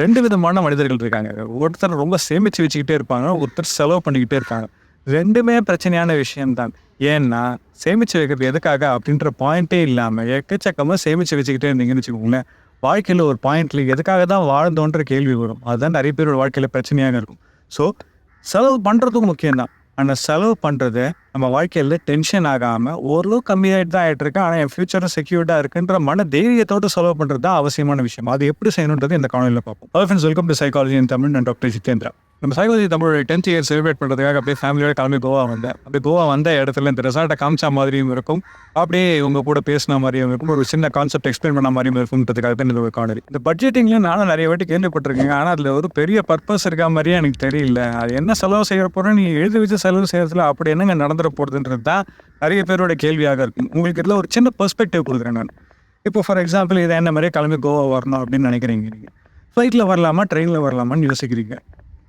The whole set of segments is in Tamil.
ரெண்டு விதமான மனிதர்கள் இருக்காங்க. ஒருத்தர் ரொம்ப சேமித்து வச்சுக்கிட்டே இருப்பாங்க ஒருத்தர் செலவு பண்ணிக்கிட்டே இருக்காங்க. ரெண்டுமே பிரச்சனையான விஷயம்தான். ஏன்னா சேமித்து வைக்கிறது எதுக்காக அப்படின்ற பாயிண்ட்டே இல்லாமல் எக்கச்சக்கமாக சேமித்து வச்சுக்கிட்டே இருந்தீங்கன்னு வச்சுக்கோங்களேன். வாழ்க்கையில் ஒரு பாயிண்ட்ல எதுக்காக தான் வாழ்ந்தோன்ற கேள்வி வரும். அதுதான் நிறைய பேரோட வாழ்க்கையில் பிரச்சனையாக இருக்கும். ஸோ செலவு பண்ணுறதுக்கும் முக்கியம்தான். ஆனால் செலவு பண்ணுறது நம்ம வாழ்க்கையில் டென்ஷன் ஆகாமல் ஓரளவு கம்மியாகிட்டு தான் ஆகிட்டு இருக்கு. ஆனால் என் ஃபியூச்சரும் செக்யூர்டாக இருக்குன்ற மன தைரியத்தோடு செலவு பண்ணுறது தான் அவசியமான விஷயம். அது எப்படி செய்யணுன்றது இந்த காணொலியில் பார்ப்போம். Hello friends welcome to psychology in Tamil நான் டாக்டர் ஜிதேந்திரா. நம்ம psychology Tamil tenth year celebrate பண்ணுறதுக்காக அப்படியே ஃபேமிலியோட கிளம்பி கோவா வந்தேன். அப்படியே கோவா வந்த இடத்துல இந்த ரிசார்ட்டை காமிச்சா மாதிரியும் இருக்கும். அப்படியே உங்க கூட பேசின மாதிரியும் இருக்கும். ஒரு சின்ன கான்செப்ட் எக்ஸ்பிளைன் பண்ண மாதிரியும் இருக்கும்ன்றதுக்காக தான் இந்த ஒரு காணொலி இந்த பட்ஜெட்டிங்லேயும் நானும் நிறைய வாட்டி கேள்விப்பட்டிருக்கேன். ஆனால் அதில் ஒரு பெரிய பர்பஸ் இருக்கா மாதிரியே எனக்கு தெரியல. அது என்ன செலவு செய்ய போகிறோம் நீ எழுதி வச்சு செலவு செய்யறதுல அப்படி என்னங்க நடந்துட போகிறதுன்றது தான் நிறைய பேரோட கேள்வியாக இருக்கும் உங்களுக்கு இதில் ஒரு சின்ன பெர்ஸ்பெக்டிவ் கொடுக்குறேன் நான். இப்போ ஃபார் எக்ஸாம்பிள் இதை என்ன மாதிரியே கிளம்பி கோவா வரணும் அப்படின்னு நினைக்கிறீங்க? நீங்கள் ஃப்ளைட்டில் வரலாமா ட்ரெயினில் வரலாமான்னு யோசிக்கிறீங்க.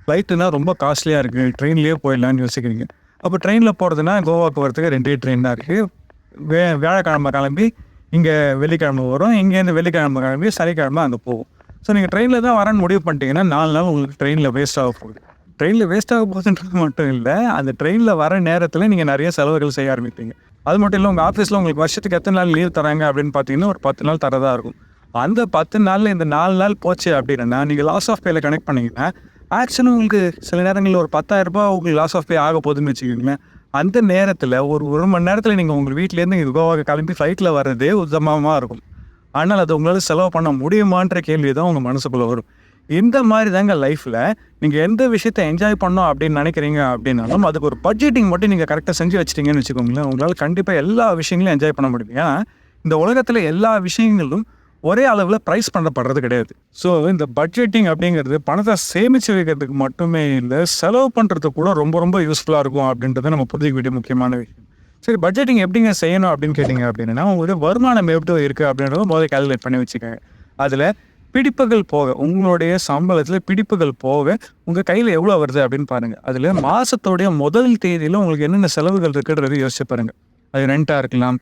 ஃப்ளைட்டுனா ரொம்ப காஸ்ட்லியாக இருக்குது ட்ரெயின்லேயே போயிடலான்னு யோசிக்கிறீங்க. அப்போ ட்ரெயினில் போகிறதுனா கோவாவுக்கு வரதுக்கு ரெண்டே ட்ரெயின் தான் இருக்குது வே வியாழக்கிழமை கிளம்பி இங்கே வெள்ளிக்கிழமை வரும். இங்கேருந்து வெள்ளிக்கிழமை கிளம்பி சனிக்கிழமை அங்கே போகும். ஸோ நீங்கள் ட்ரெயினில் தான் வரேன்னு முடிவு பண்ணிட்டீங்கன்னா நாலு நாள் உங்களுக்கு ட்ரெயினில் வேஸ்ட் ஆக போகுது. ட்ரெயினில் வேஸ்ட் ஆக போகுதுன்றது மட்டும் இல்லை அந்த ட்ரெயினில் வர நேரத்தில் நீங்கள் நிறைய செலவுகள் செய்ய ஆரம்பிப்பீங்க. அது மட்டும் இல்லை உங்கள் ஆஃபீஸில் உங்களுக்கு வருஷத்துக்கு எத்தனை நாள் லீவ் தராங்க அப்படின்னு பார்த்தீங்கன்னா ஒரு பத்து நாள் தரதாக இருக்கும். அந்த பத்து நாளில் இந்த நாலு நாள் போச்சு அப்படின்னா நீங்கள் லாஸ் ஆஃப் பேயில் கனெக்ட் பண்ணிங்கன்னா ஆக்சுவலி உங்களுக்கு சில நேரங்களில் ஒரு பத்தாயிரரூபா உங்களுக்கு லாஸ் ஆஃப் பே ஆக போகுதுன்னு வச்சுக்கோங்களேன். அந்த நேரத்தில் ஒரு ஒரு மணி நேரத்தில் நீங்கள் உங்கள் வீட்டிலேருந்து இங்கே கோவாக்கு கிளம்பி ஃப்ளைட்டில் வர்றதே உத்தமமாக இருக்கும். ஆனால் அது உங்களால் செலவு பண்ண முடியுமான்ற கேள்வி தான் உங்கள் மனசுக்குள்ளே வரும். இந்த மாதிரி தாங்க லைஃப்பில் நீங்கள் எந்த விஷயத்தை என்ஜாய் பண்ணோம் அப்படின்னு நினைக்கிறீங்க அப்படின்னாலும் அதுக்கு ஒரு பட்ஜெட்டிங் மட்டும் நீங்கள் கரெக்டாக செஞ்சு வச்சிட்டீங்கன்னு வச்சுக்கோங்களேன் உங்களால் கண்டிப்பாக எல்லா விஷயங்களையும் என்ஜாய் பண்ண முடியும். ஏன்னா இந்த உலகத்தில் எல்லா விஷயங்களும் ஒரே அளவில் ப்ரைஸ் பண்ணப்படுறது கிடையாது. ஸோ இந்த பட்ஜெட்டிங் அப்படிங்கிறது பணத்தை சேமித்து வைக்கிறதுக்கு மட்டுமே இல்லை செலவு பண்ணுறதுக்கு கூட ரொம்ப ரொம்ப யூஸ்ஃபுல்லாக இருக்கும் அப்படின்றத நம்ம புரிஞ்சுக்க வேண்டிய முக்கியமான விஷயம். சரி பட்ஜெட்டிங் எப்படிங்க செய்யணும் அப்படின்னு கேட்டிங்க அப்படின்னா உங்களுடைய வருமானம் எப்படி இருக்குது அப்படின்றத முதல்ல கேல்குலேட் பண்ணி வச்சுக்கோங்க. அதில் பிடிப்புகள் போக உங்களுடைய சம்பளத்தில் பிடிப்புகள் போக உங்கள் கையில் எவ்வளோ வருது அப்படின்னு பாருங்கள் அதில் மாதத்தோடைய முதல் தேதியில் உங்களுக்கு என்னென்ன செலவுகள் இருக்குன்றது யோசிச்சு பாருங்கள் அது ரெண்ட்டாக இருக்கலாம்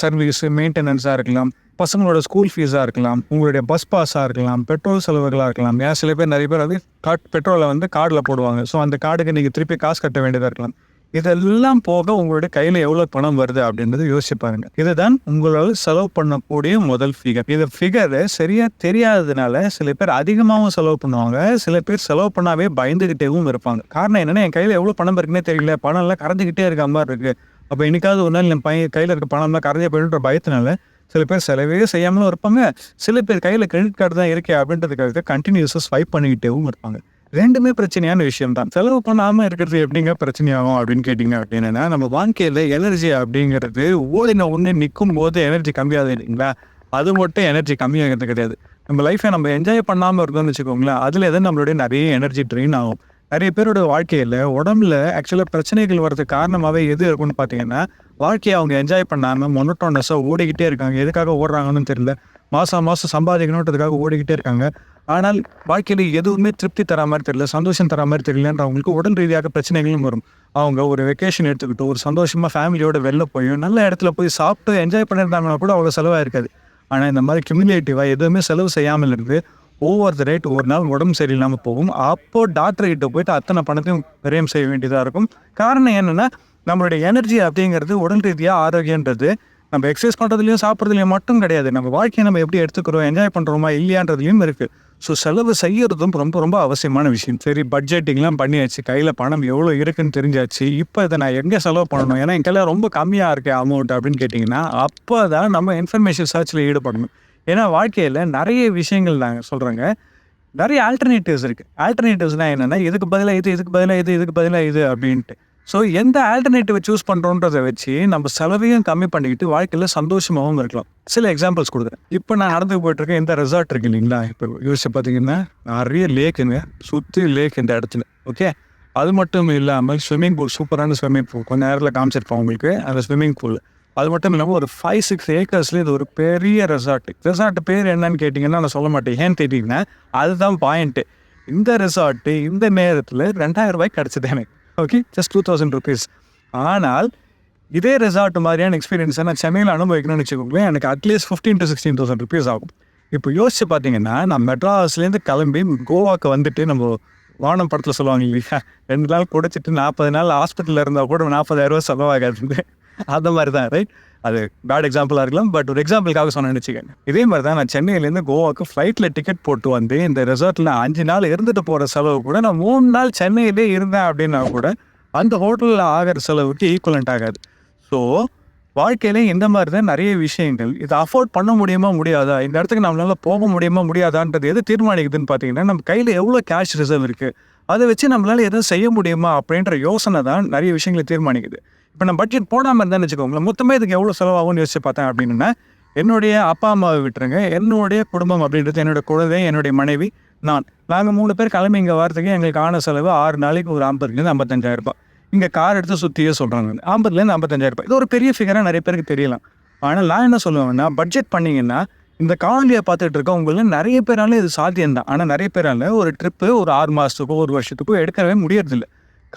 சர்வீஸு மெயின்டெனன்ஸாக இருக்கலாம் பசங்களோட ஸ்கூல் ஃபீஸாக இருக்கலாம் உங்களுடைய பஸ் பாஸாக இருக்கலாம் பெட்ரோல் செலவுகளாக இருக்கலாம். ஏன் சில பேர் நிறைய பேர் அது காட் பெட்ரோலை வந்து கார்டில் போடுவாங்க. ஸோ அந்த கார்டுக்கு நீங்கள் திருப்பி காசு கட்ட வேண்டியதாக இருக்கலாம். இதெல்லாம் போக உங்களுடைய கையில் எவ்வளோ பணம் வருது அப்படின்றது யோசிச்சு பாருங்க. இதுதான் உங்களால் செலவு பண்ணக்கூடிய முதல் ஃபிகர் இந்த ஃபிகர் சரியாக தெரியாததுனால சில பேர் அதிகமாகவும் செலவு பண்ணுவாங்க. சில பேர் செலவு பண்ணாவே பயந்துக்கிட்டேவும் இருப்பாங்க. காரணம் என்னன்னா என் கையில் எவ்வளோ பணம் இருக்குன்னே தெரியல. பணம் எல்லாம் கரைஞ்சிக்கிட்டே இருக்க மாதிரி இருக்கு. அப்போ இன்னைக்காவது ஒரு நாள் என் பையன் கையில் இருக்க பணம்லாம் கரைஞ்ச போயிடுன்ற பயத்தினால சில பேர் செலவே செய்யாமலும் இருப்பாங்க. சில பேர் கையில் கிரெடிட் கார்டு தான் இருக்கே அப்படின்றதுக்காக கண்டினியூஸாக ஸ்வைப் பண்ணிக்கிட்டேவும் இருப்பாங்க. ரெண்டுமே பிரச்சனையான விஷயம் தான் செலவு பண்ணாமல் இருக்கிறது எப்படிங்க பிரச்சனையாகும் அப்படின்னு கேட்டிங்க அப்படின்னா நம்ம வாழ்க்கையில் எனர்ஜி அப்படிங்கிறது ஓடின ஒன்று நிற்கும் போது எனர்ஜி கம்மியாகுது இல்லைங்களா? அது மட்டும் எனர்ஜி கம்மியாகிறது கிடையாது. நம்ம லைஃப்பை நம்ம என்ஜாய் பண்ணாமல் இருந்தோம்னு வச்சுக்கோங்களேன் அதில் எதாவது நம்மளுடைய நிறைய எனர்ஜி ட்ரெயின் ஆகும். நிறைய பேரோட வாழ்க்கையில் உடம்புல ஆக்சுவலாக பிரச்சனைகள் வர்றதுக்கு காரணமாகவே எது இருக்குன்னு பார்த்தீங்கன்னா வாழ்க்கையை அவங்க என்ஜாய் பண்ணாமல் மொனட்டோனஸாக ஓடிக்கிட்டே இருக்காங்க. எதுக்காக ஓடுறாங்கன்னு தெரியல. மாதம் மாதம் சம்பாதிக்கணுன்றதுக்காக ஓடிக்கிட்டே இருக்காங்க. ஆனால் வாழ்க்கையில் எதுவுமே திருப்தி தர மாதிரி தெரியல சந்தோஷம் தர மாதிரி தெரியலன்ற அவங்களுக்கு உடல் ரீதியாக பிரச்சனைகளும் வரும். அவங்க ஒரு வெக்கேஷன் எடுத்துக்கிட்டோ ஒரு சந்தோஷமாக ஃபேமிலியோட வெளில போய் நல்ல இடத்துல போய் சாப்பிட்டு என்ஜாய் பண்ணியிருந்தாங்கன்னா கூட அவ்வளோ செலவாக இருக்காது ஆனால் இந்த மாதிரி கியூமுலேட்டிவாக எதுவுமே செலவு செய்யாமல் இருந்து ஓவர் த ரேட் ஒரு நாள் உடம்பு சரியில்லாமல் போகும். அப்போ டாக்டர் கிட்ட போயிட்டு அத்தனை பணத்தையும் விரயம் செய்ய வேண்டியதாக இருக்கும். காரணம் என்னென்னா நம்மளுடைய எனர்ஜி அப்படிங்கிறது உடல் ரீதியாக ஆரோக்கியன்றது நம்ம எக்ஸசைஸ் பண்ணுறதுலையும் சாப்பிட்றதுலையும் மட்டும் கிடையாது. நம்ம வாழ்க்கையை நம்ம எப்படி எடுத்துக்கிறோம் என்ஜாய் பண்ணுறோமா இல்லையான்றதுலையும் இருக்குது ஸோ செலவு செய்யறதும் ரொம்ப ரொம்ப அவசியமான விஷயம். சரி பட்ஜெட்டிங்லாம் பண்ணியாச்சு. கையில் பணம் எவ்வளோ இருக்குன்னு தெரிஞ்சாச்சு. இப்போ இதை நான் எங்கே செலவு பண்ணணும்? ஏன்னா என் கையில் ரொம்ப கம்மியாக இருக்கேன் அமௌண்ட் அப்படின்னு கேட்டிங்கன்னா அப்போ தான் நம்ம இன்ஃபர்மேஷன் சர்ச்சில் ஈடுபடணும். ஏன்னா வாழ்க்கையில் நிறைய விஷயங்கள் நாங்கள் சொல்கிறோங்க நிறைய ஆல்டர்னேட்டிவ்ஸ் இருக்குது ஆல்டர்னேட்டிவ்ஸ்னால் என்னென்னா இதுக்கு பதிலாக இது இதுக்கு பதிலாக இது இதுக்கு பதிலாக இது அப்படின்ட்டு. ஸோ எந்த ஆல்டர்னேட்டிவை சூஸ் பண்ணுறோன்றதை வச்சு நம்ம செலவையும் கம்மி பண்ணிக்கிட்டு வாழ்க்கையில் சந்தோஷமாகவும் இருக்கலாம். சில எக்ஸாம்பிள்ஸ் கொடுக்குறேன். இப்போ நான் நடந்து போயிட்டுருக்கேன். இந்த ரெசார்ட் இருக்கு இல்லைங்களா? இப்போ யோசிச்சு பார்த்தீங்கன்னா நிறைய லேக்குங்க சுற்றி லேக் இந்த இடத்துல. ஓகே அது மட்டும் இல்லாமல் ஸ்விம்மிங் பூல் சூப்பரான ஸ்விம்மிங் பூல் கொஞ்சம் நேரத்தில் காமிச்சிருப்போம் உங்களுக்கு. அந்த ஸ்விம்மிங் பூல் அது மட்டும் இல்லாமல் ஒரு ஃபைவ் சிக்ஸ் ஏக்கர்ஸ்ல இது ஒரு பெரிய ரெசார்ட் ரெசார்ட் பேர் என்னன்னு கேட்டிங்கன்னா நான் சொல்ல மாட்டேன். ஏன்னு கேட்டிங்கன்னா அதுதான் பாயிண்ட்டு இந்த ரெசார்ட்டு இந்த நேரத்தில் ரெண்டாயிரம் ரூபாய்க்கு கிடச்சிது எனக்கு. Okay just two thousand rupees ஆனால் இதே ரெசார்ட் மாதிரியான எக்ஸ்பீரியன்ஸை நான் சென்னையில் அனுபவிக்கணும்னு வச்சுக்கோங்களேன் எனக்கு at least fifteen to sixteen thousand rupees ஆகும். இப்போ யோசிச்சு பார்த்தீங்கன்னா நான் மெட்ராஸ்லேருந்து கிளம்பி கோவாக்கு வந்துட்டு நம்ம வானம் படத்தில் சொல்லுவாங்க இல்லையா? ரெண்டு நாள் குடிச்சிட்டு நாற்பது நாள் ஹாஸ்பிட்டலில் இருந்தால் கூட நாற்பதாயிரரூவா செலவாகாது. அந்த மாதிரி தான் ரைட் அது பேட் எக்ஸாம்பிளாக இருக்கலாம் பட் ஒரு எக்ஸாம்பிளுக்காக சொன்னேன்னு வச்சுக்கோங்க. இதே மாதிரி தான் நான் சென்னையிலேருந்து கோவாக்கு ஃப்ளைட்டில் டிக்கெட் போட்டு வந்து இந்த ரெசார்ட்டில் அஞ்சு நாள் இருந்துட்டு போகிற செலவு கூட நான் மூணு நாள் சென்னையிலே இருந்தேன் அப்படின்னா கூட அந்த ஹோட்டலில் ஆகிற செலவுக்கு ஈக்குவலண்ட் ஆகாது. ஸோ வாழ்க்கையிலே இந்த மாதிரி தான் நிறைய விஷயங்கள். இதை அஃபோர்ட் பண்ண முடியுமா முடியாதா? இந்த இடத்துக்கு நம்மளால போக முடியுமா முடியாதான்றது எது தீர்மானிக்குதுன்னு பார்த்தீங்கன்னா நம்ம கையில் எவ்வளோ கேஷ் ரிசர்வ் இருக்குது அதை வச்சு நம்மளால் எதுவும் செய்ய முடியுமா அப்படின்ற யோசனை தான் நிறைய விஷயங்களை தீர்மானிக்குது. இப்போ நான் பட்ஜெட் போடாமல் இருந்தான்னு வச்சுக்கோங்களேன். மொத்தமே இதுக்கு எவ்வளோ செலவாகும்னு யோசிச்சு பார்த்தேன் அப்படின்னா என்னுடைய அப்பா அம்மாவை விட்டுருங்க. என்னுடைய குடும்பம் அப்படின்றது என்னோட குழந்தை என்னுடைய மனைவி நான். நாங்கள் மூணு பேர் கிளம்பி இங்கே வரதுக்கு எங்களுக்கு ஆன செலவு ஆறு நாளைக்கு ஒரு ஐம்பதுலேருந்து ஐம்பத்தஞ்சாயிரம் ரூபாய். இங்கே கார் எடுத்து சுற்றியே சொல்கிறாங்க ஐம்பதுலேருந்து ஐம்பத்தஞ்சாயிரம் ரூபாய். இது ஒரு பெரிய ஃபிகராக நிறைய பேருக்கு தெரியலாம். ஆனால் நான் என்ன சொல்லுவேன்னா பட்ஜெட் பண்ணிங்கன்னா இந்த காணொலியை பார்த்துட்டு இருக்க உங்களில் நிறைய பேரால இது சாத்தியம்தான். ஆனால் நிறைய பேரால ஒரு ட்ரிப்பு ஒரு ஆறு மாதத்துக்கோ ஒரு வருஷத்துக்கோ எடுக்கவே முடியறதில்ல.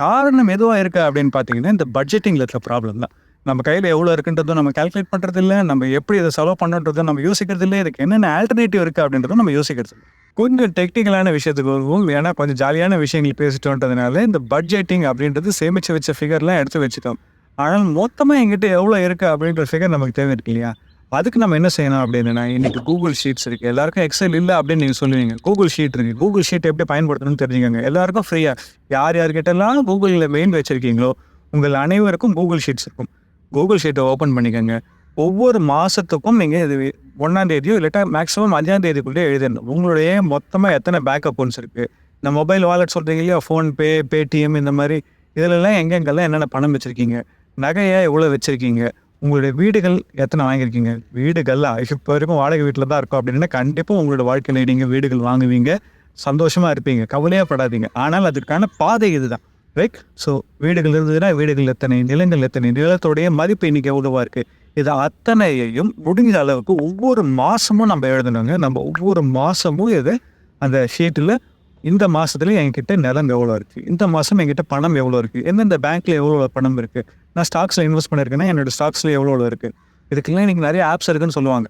காரணம் எதுவாக இருக்குது அப்படின்னு பார்த்தீங்கன்னா இந்த பட்ஜெட்டிங்கில் இருக்கிற ப்ராப்ளம் தான். நம்ம கையில் எவ்வளோ இருக்குன்றதும் நம்ம கால்குலேட் பண்ணுறது இல்லை நம்ம எப்படி இதை செலவு பண்ணுறது நம்ம யோசிக்கிறது இல்லை இதுக்கு என்னென்ன ஆல்டர்னேட்டிவ் இருக்குது அப்படின்றதும் நம்ம யோசிக்கிறது கொஞ்சம் டெக்னிக்கலான விஷயத்துக்கு வருவோம் ஏன்னா கொஞ்சம் ஜாலியான விஷயங்கள் பேசிட்டோன்றதுனால இந்த பட்ஜெட்டிங் அப்படின்றது சேமித்து வச்ச ஃபிகர்லாம் எடுத்து வச்சுட்டோம். ஆனால் மொத்தமாக எங்கிட்ட எவ்வளோ இருக்குது அப்படின்ற ஃபிகர் நமக்கு தேவை இருக்கு இல்லையா? அதுக்கு நம்ம என்ன செய்யணும் அப்படின்னா இன்றைக்கி கூகுள் ஷீட்ஸ் இருக்குது எல்லாருக்கும் எக்ஸல் இல்லை அப்படின்னு நீங்கள் சொல்லுவீங்க. கூகுள் ஷீட் இருக்குது கூகுள் ஷீட் எப்படி பயன்படுத்தணும்னு தெரிஞ்சுக்கோங்க. எல்லாருக்கும் ஃப்ரீயாக யார் யார்கிட்டலாம் கூகுளில் மெயின் வச்சுருக்கீங்களோ உங்கள் அனைவருக்கும் கூகுள் ஷீட்ஸ் இருக்கும். கூகுள் ஷீட்டை ஓப்பன் பண்ணிக்கோங்க. ஒவ்வொரு மாதத்துக்கும் நீங்கள் இது ஒன்றாம் தேதியோ இல்லாட்டா மேக்ஸிமம் அஞ்சாம் தேதிக்குள்ளே எழுதிடணும். உங்களுடைய மொத்தமாக எத்தனை பேக்கப் ஒன்ஸ் இருக்குது இந்த மொபைல் வாலெட் சொல்கிறீங்க இல்லையா? ஃபோன்பே பேடிஎம் இந்த மாதிரி. இதிலெல்லாம் எங்கெங்கெல்லாம் என்னென்ன பணம் வச்சுருக்கீங்க? நகையை எவ்வளோ வச்சுருக்கீங்க? உங்களுடைய வீடுகள் எத்தனை வாங்கியிருக்கீங்க? வீடுகள் இப்போ வரைக்கும் வாடகை வீட்டில் தான் இருக்கும் அப்படின்னா கண்டிப்பாக உங்களோட வாழ்க்கையில் நீங்கள் வீடுகள் வாங்குவீங்க. சந்தோஷமாக இருப்பீங்க கவலையாக படாதீங்க ஆனால் அதுக்கான பாதை இதுதான். ரைட் ஸோ வீடுகள் இருந்ததுன்னா வீடுகள் எத்தனை நிலங்கள் எத்தனை நிலத்தோடைய மதிப்பு இன்னைக்கு எவ்வளோவா இருக்குது இது அத்தனையையும் முடிஞ்ச அளவுக்கு ஒவ்வொரு மாதமும் நம்ம எழுதணுங்க. நம்ம ஒவ்வொரு மாதமும் இதை அந்த ஷீட்டில் இந்த மாதத்துல என்கிட்ட நிலம் எவ்வளோ இருக்குது இந்த மாதம் என்கிட்ட பணம் எவ்வளோ இருக்குது எந்தெந்த பேங்க்கில் எவ்வளோ பணம் இருக்குது நான் ஸ்டாக்ஸில் இன்வெஸ்ட் பண்ணியிருக்கேன்னா என்னோடய ஸ்டாக்ஸில் எவ்வளோ இருக்குது இதுக்கெல்லாம் இன்றைக்கி நிறைய ஆப்ஸ் இருக்குன்னு சொல்லுவாங்க.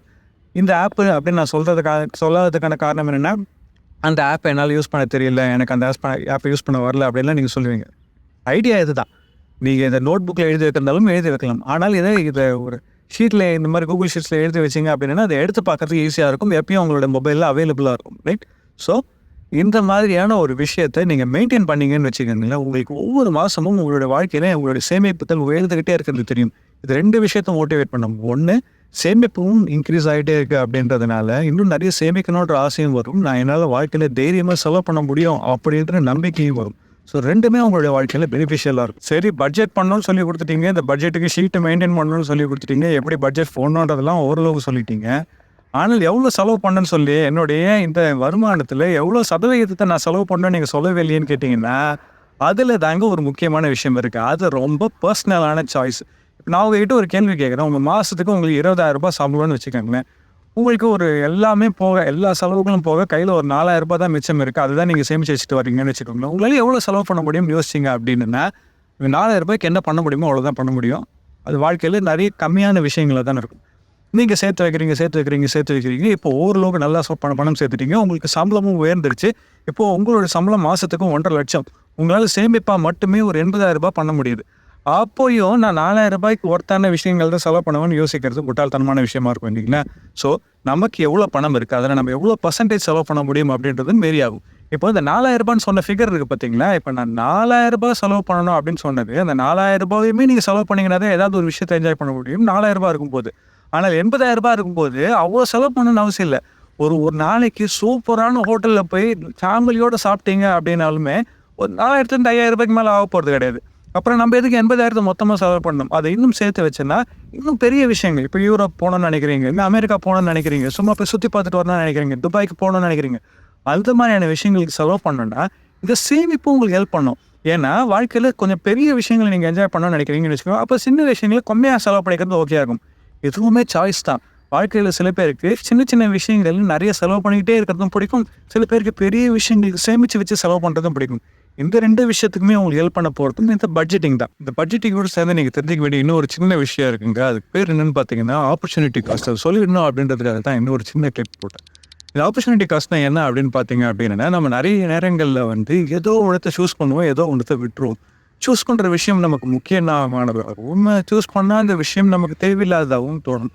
இந்த ஆப்பு அப்படின்னு நான் சொல்கிறதுக்காக சொல்லாததுக்கான காரணம் என்னென்னா அந்த ஆப்பை என்னால் யூஸ் பண்ண தெரியல எனக்கு அந்த ஆப் ஆப்பை யூஸ் பண்ண வரல அப்படின்லாம் நீங்கள் சொல்லுவீங்க. ஐடியா இதுதான். நீங்கள் இந்த நோட் புக்கில் எழுதி வைக்கிறதாலும் எழுதி வைக்கலாம். ஆனால் இதை இதை ஒரு ஷீட்டில் இந்த மாதிரி கூகுள் ஷீட்ஸில் எழுதி வச்சிங்க அப்படின்னா அதை எடுத்து பார்க்குறதுக்கு ஈஸியாக இருக்கும். எப்பயும் உங்களோட மொபைலில் அவைலபிளாக இருக்கும். ரைட் ஸோ இந்த மாதிரியான ஒரு விஷயத்தை நீங்கள் மெயின்டைன் பண்ணீங்கன்னு வச்சுக்கோங்களேன் உங்களுக்கு ஒவ்வொரு மாதமும் உங்களுடைய வாழ்க்கையில் உங்களுடைய சேமிப்புத்தல் உயர்ந்துக்கிட்டே இருக்கிறது தெரியும். இது ரெண்டு விஷயத்த மோட்டிவேட் பண்ணும். ஒன்று சேமிப்பும் இன்க்ரீஸ் ஆகிட்டே இருக்குது அப்படின்றதுனால இன்னும் நிறைய சேமிக்கணுன்ற ஆசையும் வரும். நான் என்னால் வாழ்க்கையில் தைரியமாக செலவு பண்ண முடியும் அப்படின்ற நம்பிக்கையும் வரும். ஸோ ரெண்டுமே உங்களுடைய வாழ்க்கையில் பெனிஃபிஷியலாக இருக்கும். சரி பட்ஜெட் பண்ணணும்னு சொல்லி கொடுத்துட்டீங்க. இந்த பட்ஜெட்டுக்கு ஷீட்டை மெயின்டைன் பண்ணணும்னு சொல்லி கொடுத்துட்டீங்க. எப்படி பட்ஜெட் போடணுன்றதெல்லாம் ஓரளவுக்கு சொல்லிட்டீங்க. ஆனால் எவ்வளோ செலவு பண்ணேன்னு சொல்லி என்னுடைய இந்த வருமானத்தில் எவ்வளோ சதவீதத்தை நான் செலவு பண்ணேன்னு நீங்கள் சொல்லவே இல்லையேன்னு கேட்டிங்கன்னா அதில் தாங்க ஒரு முக்கியமான விஷயம் இருக்குது அது ரொம்ப பர்சனலான சாய்ஸ் இப்போ நான் உங்ககிட்ட ஒரு கேள்வி கேட்குறேன் உங்கள் மாதத்துக்கு உங்களுக்கு இருபதாயிரம் ரூபாய் சம்பளம்னு வச்சுக்கோங்களேன். உங்களுக்கு ஒரு எல்லாமே போக எல்லா செலவுகளும் போக கையில் ஒரு நாலாயிரம் ரூபாய் தான் மிச்சம் இருக்குது அதுதான் நீங்கள் சேமிச்சு வச்சுட்டு வரீங்கன்னு வச்சுக்கோங்களேன். உங்களால் எவ்வளோ செலவு பண்ண முடியும்னு யோசிச்சிங்க அப்படின்னா நாலாயிரம் ரூபாய்க்கு என்ன பண்ண முடியுமோ அவ்வளோதான் பண்ண முடியும். அது வாழ்க்கையில் நிறைய கம்மியான விஷயங்கள தான் இருக்கும். நீங்கள் சேர்த்து வைக்கிறீங்க சேர்த்து வைக்கிறீங்க சேர்த்து வைக்கிறீங்க. இப்போ ஓரளவுக்கு நல்லா பணம் பணம் சேர்த்துட்டீங்க. உங்களுக்கு சம்பளமும் உயர்ந்துருச்சு. இப்போ உங்களோட சம்பளம் மாதத்துக்கும் ஒன்றரை லட்சம். உங்களால் சேமிப்பாக மட்டுமே ஒரு எண்பதாயிரம் ரூபாய் பண்ண முடியுது. அப்போயும் நான் நாலாயிரம் ரூபாய்க்கு ஒருத்தான விஷயங்கள் தான் செலவு பண்ணுவேன்னு யோசிக்கிறது முட்டாள்தனமான விஷயமா இருக்கும் இல்லைங்களா? ஸோ நமக்கு எவ்வளோ பணம் இருக்குது அதில் நம்ம எவ்வளோ பர்சன்டேஜ் செலவு பண்ண முடியும் அப்படின்றது மாரி ஆகும் இப்போ இந்த நாலாயிரம் ரூபான்னு சொன்ன ஃபிகர் இருக்குது பார்த்தீங்களா இப்போ நான் நாலாயிரம் ரூபாய் செலவு பண்ணணும் அப்படின்னு சொன்னது அந்த நாலாயிரம் ரூபாயுமே நீங்கள் செலவு பண்ணிங்கன்னா தான் ஏதாவது ஒரு விஷயத்தை என்ஜாய் பண்ண முடியும். நாலாயிரம் ரூபாய் இருக்கும்போது. ஆனால் எண்பதாயிரம் ரூபாய் இருக்கும்போது அவ்வளோ செலவு பண்ணணும்னு அவசியம் இல்லை. ஒரு ஒரு நாளைக்கு சூப்பரான ஹோட்டலில் போய் ஃபேமிலியோடு சாப்பிட்டீங்க அப்படின்னாலுமே ஒரு நாலாயிரத்துலேருந்து ஐயாயிரம் ரூபாய்க்கு மேலே ஆக போகிறது கிடையாது. அப்புறம் நம்ம எதுக்கு எண்பதாயிரத்தை மொத்தமாக செலவு பண்ணணும்? அதை இன்னும் சேர்த்து வச்சேன்னா இன்னும் பெரிய விஷயங்கள். இப்போ யூரோப் போகணும்னு நினைக்கிறீங்க இல்லை அமெரிக்கா போகணும்னு நினைக்கிறீங்க சும்மா போய் சுற்றி பார்த்துட்டு வரணும்னு நினைக்கிறீங்க துபாய்க்கு போகணும்னு நினைக்கிறீங்க. அந்த மாதிரியான விஷயங்களுக்கு செலவு பண்ணணும்னா இந்த சேமிப்பு உங்களுக்கு ஹெல்ப் பண்ணும். ஏன்னா வாழ்க்கையில் கொஞ்சம் பெரிய விஷயங்களை நீங்கள் என்ஜாய் பண்ணணும்னு நினைக்கிறீங்கன்னு வச்சுக்கோங்க. அப்போ சின்ன விஷயங்களை கம்மியாக செலவு பண்ணிக்கிறது ஓகே ஆகும். எதுவுமே சாய்ஸ் தான். வாழ்க்கையில் சில பேருக்கு சின்ன சின்ன விஷயங்கள் நிறைய செலவு பண்ணிக்கிட்டே இருக்கிறதும் பிடிக்கும். சில பேருக்கு பெரிய விஷயங்களுக்கு சேமித்து வச்சு செலவு பண்ணுறதும் பிடிக்கும். இந்த ரெண்டு விஷயத்துக்குமே உங்களுக்கு ஹெல்ப் பண்ண போகிறதும் இந்த பட்ஜெட்டிங் தான். இந்த பட்ஜெட்டிங்கோட சேர்ந்து நீங்கள் தெரிஞ்சிக்க வேண்டிய இன்னொரு சின்ன விஷயம் இருக்குங்க. அதுக்கு பேர் என்னென்னு பார்த்தீங்கன்னா ஆப்பர்ச்சுனிட்டி காஸ்ட் அது சொல்லிடணும் அப்படின்றதுக்காக தான் இன்னொரு சின்ன கிளிப் போட்டேன். இந்த ஆப்பர்ச்சுனிட்டி காஸ்ட்னா என்ன அப்படின்னு பார்த்தீங்க அப்படின்னா நம்ம நிறைய நேரங்களில் வந்து ஏதோ ஒன்றத்தை சூஸ் பண்ணுவோம் ஏதோ ஒன்றத்தை விட்டுருவோம். சூஸ் பண்ணுற விஷயம் நமக்கு முக்கியமானது. உண்மை சூஸ் பண்ணால் அந்த விஷயம் நமக்கு தேவையில்லாததாகவும் தோணும்.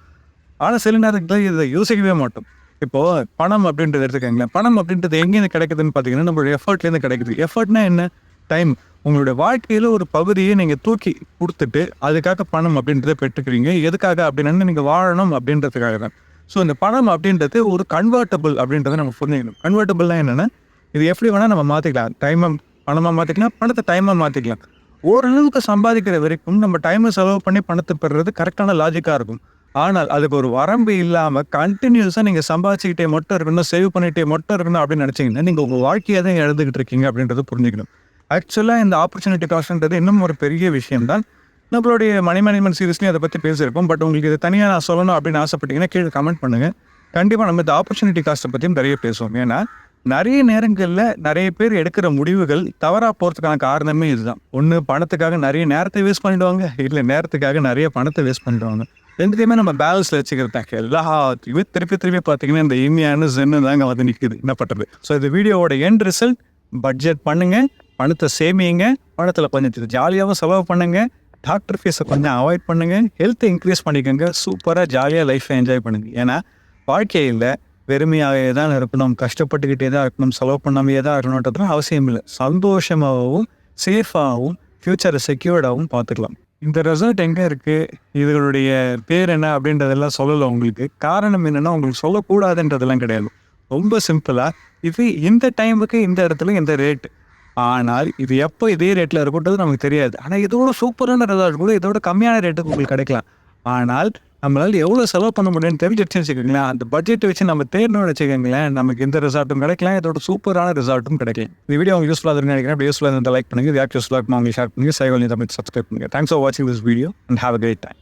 ஆனால் சில நேரத்தில் இதை யோசிக்கவே மாட்டோம். இப்போது பணம் அப்படின்றது எடுத்துக்கோங்களேன். பணம் அப்படின்றது எங்கேருந்து கிடைக்குதுன்னு பார்த்தீங்கன்னா நம்மளுடைய எஃபர்ட்லேருந்து கிடைக்குது. எஃபர்ட்னா என்ன? டைம். உங்களுடைய வாழ்க்கையில் ஒரு பகுதியை நீங்கள் தூக்கி கொடுத்துட்டு அதுக்காக பணம் அப்படின்றத பெற்றுக்கிறீங்க. எதுக்காக அப்படின்னா நீங்கள் வாழணும் அப்படின்றதுக்காக தான். ஸோ இந்த பணம் அப்படின்றது ஒரு கன்வெர்ட்டபிள் அப்படின்றத நம்ம புரிஞ்சுக்கணும். கன்வெர்ட்டபிள்னா என்னென்னா இது எப்படி வேணால் நம்ம மாற்றிக்கலாம் டைமை பணமாக மாற்றிக்கலாம் பணத்தை டைமாக மாற்றிக்கலாம் ஓரளவுக்கு சம்பாதிக்கிற வரைக்கும் நம்ம டைமை செலவு பண்ணி பணத்தை பெறுறது கரெக்டான லாஜிக்காக இருக்கும். ஆனால் அதுக்கு ஒரு வரம்பு இல்லாமல் கண்டினியூஸாக நீங்கள் சம்பாதிச்சுக்கிட்டே மட்டும் இருக்கணும் சேவ் பண்ணிகிட்டே மட்டும் இருக்கணும் அப்படின்னு நினச்சிங்கன்னா நீங்கள் உங்கள் வாழ்க்கையை தான் எழுதுகிட்டு இருக்கீங்க அப்படின்றத புரிஞ்சுக்கணும். ஆக்சுவலாக இந்த ஆப்பர்ச்சுனிட்டி காஸ்ட்ன்றது இன்னும் ஒரு பெரிய விஷயம் தான் நம்மளுடைய மணி மேனேஜ்மெண்ட் சீரிஸ்லையும் அதை பற்றி பேசியிருப்போம் பட் உங்களுக்கு இதை தனியாக நான் சொல்லணும் அப்படின்னு ஆசைப்பட்டீங்கன்னா கீழே கமெண்ட் பண்ணுங்கள் கண்டிப்பாக நம்ம இந்த ஆப்பர்ச்சுனிட்டி காஸ்ட்டை பற்றியும் நிறைய பேசுவோம். ஏன்னா நிறைய நேரங்களில் நிறைய பேர் எடுக்கிற முடிவுகள் தவறாக போகிறதுக்கான காரணமே இதுதான். ஒன்று பணத்துக்காக நிறைய நேரத்தை வேஸ்ட் பண்ணிடுவாங்க. இல்லை நேரத்துக்காக நிறைய பணத்தை வேஸ்ட் பண்ணிடுவாங்க. ரெண்டுத்தையுமே நம்ம பேலன்ஸில் வச்சுக்கிறது எல்லாத்தையுமே திருப்பி திருப்பி பார்த்தீங்கன்னா இந்த இனிமையான சென்னு தாங்க வந்து நிற்குது என்ன பண்ணுறது ஸோ இந்த வீடியோவோட எண்ட் ரிசல்ட் பட்ஜெட் பண்ணுங்கள் பணத்தை சேமியுங்க பணத்தில் கொஞ்சம் ஜாலியாகவும் செலவு பண்ணுங்கள் டாக்டர் ஃபீஸை கொஞ்சம் அவாய்ட் பண்ணுங்கள் ஹெல்த்தை இன்க்ரீஸ் பண்ணிக்கோங்க. சூப்பராக ஜாலியாக லைஃப்பை என்ஜாய் பண்ணுங்கள் ஏன்னா வாழ்க்கையில் பெருமையாகவே தான் இருக்கணும் கஷ்டப்பட்டுக்கிட்டே தான் இருக்கணும் செலவு பண்ணாமையே தான் இருக்கணுன்றது அவசியம் இல்லை. சந்தோஷமாகவும் சேஃபாகவும் ஃப்யூச்சரை செக்யூர்டாகவும் பார்த்துக்கலாம். இந்த ரிசல்ட் எங்கே இருக்குது இதுகளுடைய பேர் என்ன அப்படின்றதெல்லாம் சொல்லலை உங்களுக்கு. காரணம் என்னென்னா உங்களுக்கு சொல்லக்கூடாதுன்றதெல்லாம் கிடையாது. ரொம்ப சிம்பிளாக இது இந்த டைமுக்கு இந்த இடத்துல இந்த ரேட்டு ஆனால் இது எப்போ இதே ரேட்டில் இருக்குன்றது நமக்கு தெரியாது. ஆனால் இதோட சூப்பரான ரெசார்ட் கூட இதோட கம்மியான ரேட்டுக்கு உங்களுக்கு கிடைக்கலாம். ஆனால் நம்மளால் எவ்வளோ செலவு பண்ண முடியும்னு தெரிஞ்சிடுச்சு வச்சுக்கோங்களேன். அந்த பட்ஜெட்டை வச்சு நம்ம தேடணும்னு வச்சுக்கோங்களேன் நமக்கு இந்த ரிசார்ட்டும் கிடைக்கலாம் இதோட சூப்பரான ரிசார்ட்டும் கிடைக்கும் இந்த வீடியோ உங்களுக்கு யூஸ்ஃபுல்லாக இருக்குன்னு நினைக்கிறேன். அப்படி யூஸ்ஃபுல்லாக இருந்தால் லைக் பண்ணுங்கள் இது யூஸ்ஃபுல்லாக இருக்கும் உங்களுக்கு ஷேர் பண்ணுங்கள் சைவல் தமிழ் சப்ஸ்கிரைப் பண்ணுங்கள் தேங்க்ஸ் ஃபார் வாட்சிங் this video and have a great time